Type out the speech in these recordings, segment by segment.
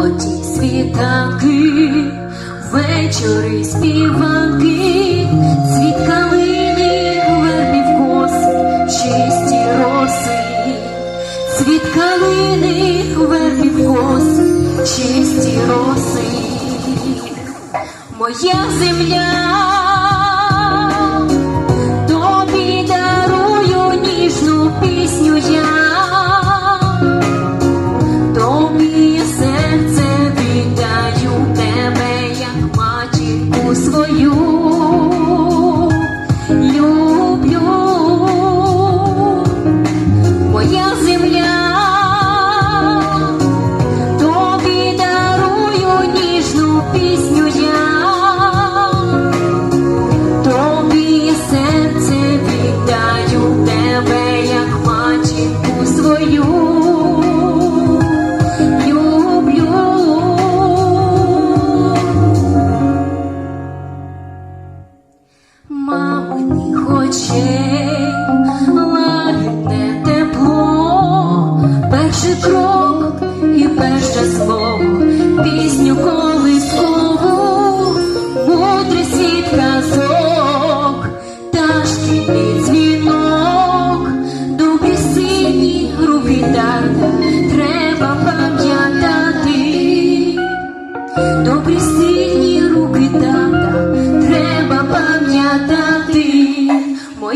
Оті світанки, вечори співанки, цвіт калини верні в коси, чисті роси, цвіт калини верні коси, чисті роси, моя земля. свою.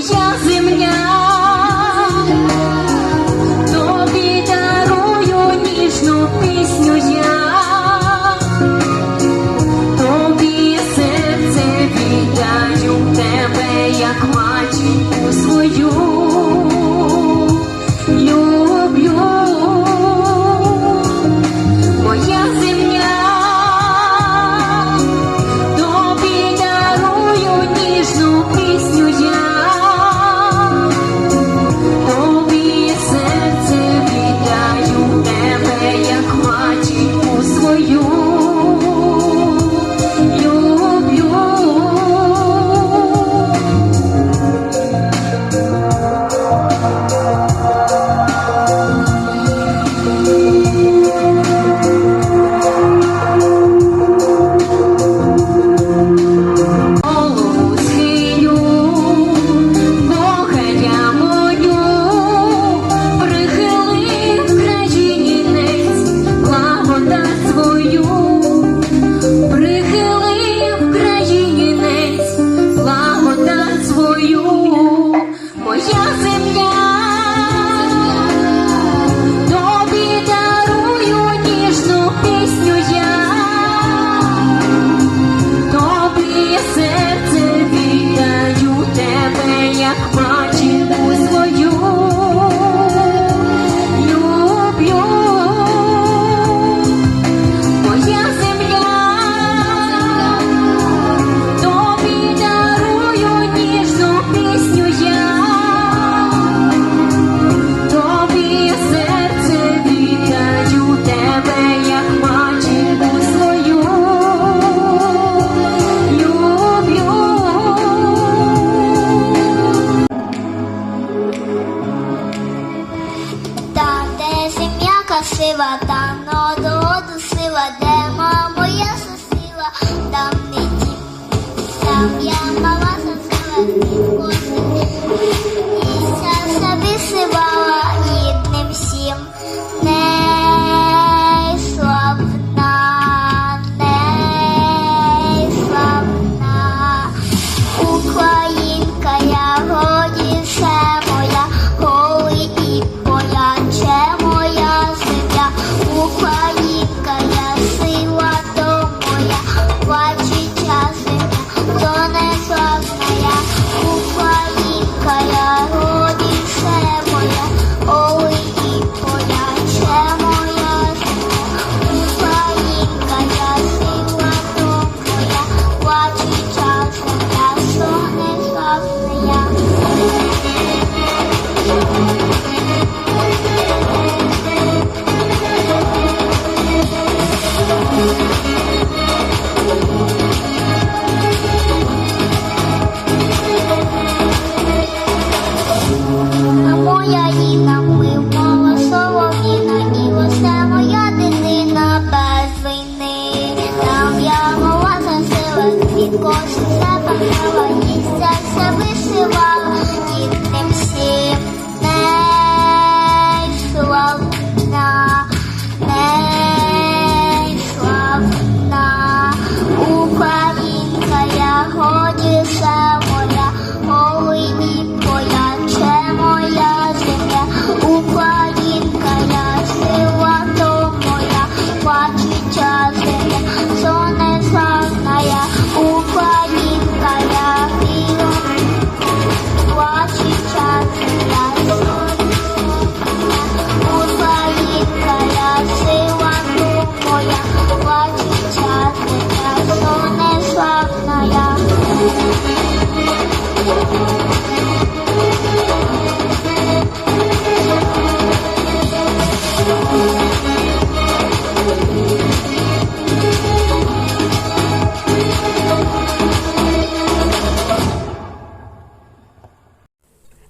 just Yeah.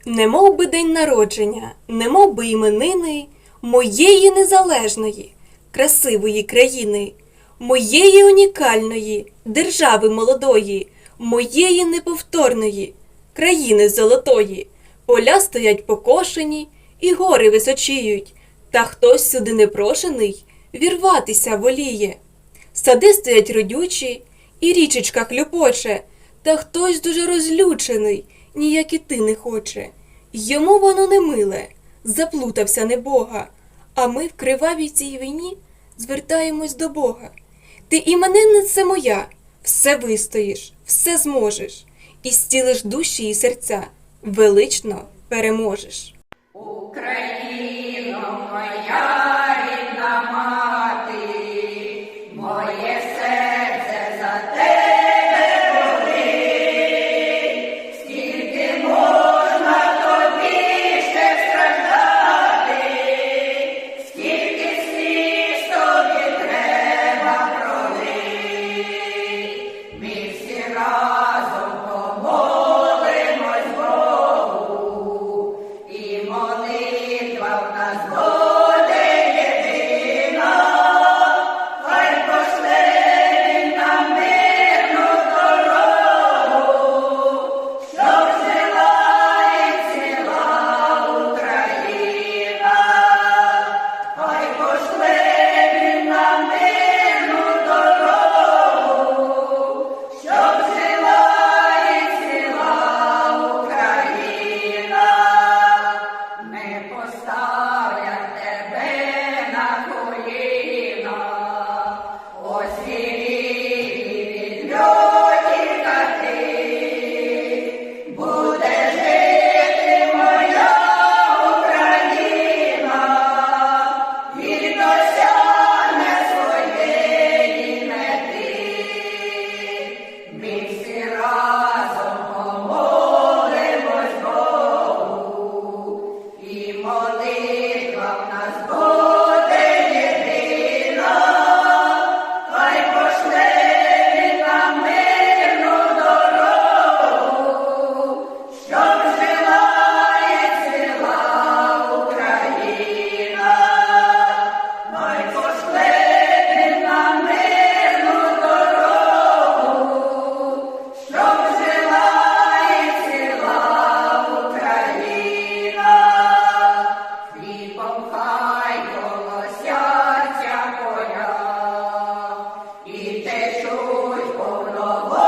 Немов би день народження, немов би іменини моєї незалежної, красивої країни, моєї унікальної держави молодої, моєї неповторної, країни золотої. Поля стоять покошені, і гори височіють, та хтось сюди непрошений вірватися воліє. Сади стоять родючі, і річечка хлюпоче, та хтось дуже розлючений, ніяк іти не хоче. Йому воно не миле, заплутався небога, а ми в кривавій цій війні звертаємось до Бога. Ти іменинниця моя, все вистоїш, все зможеш, і зцілиш душі і серця, велично переможеш. Україна. Lord, oh Lord.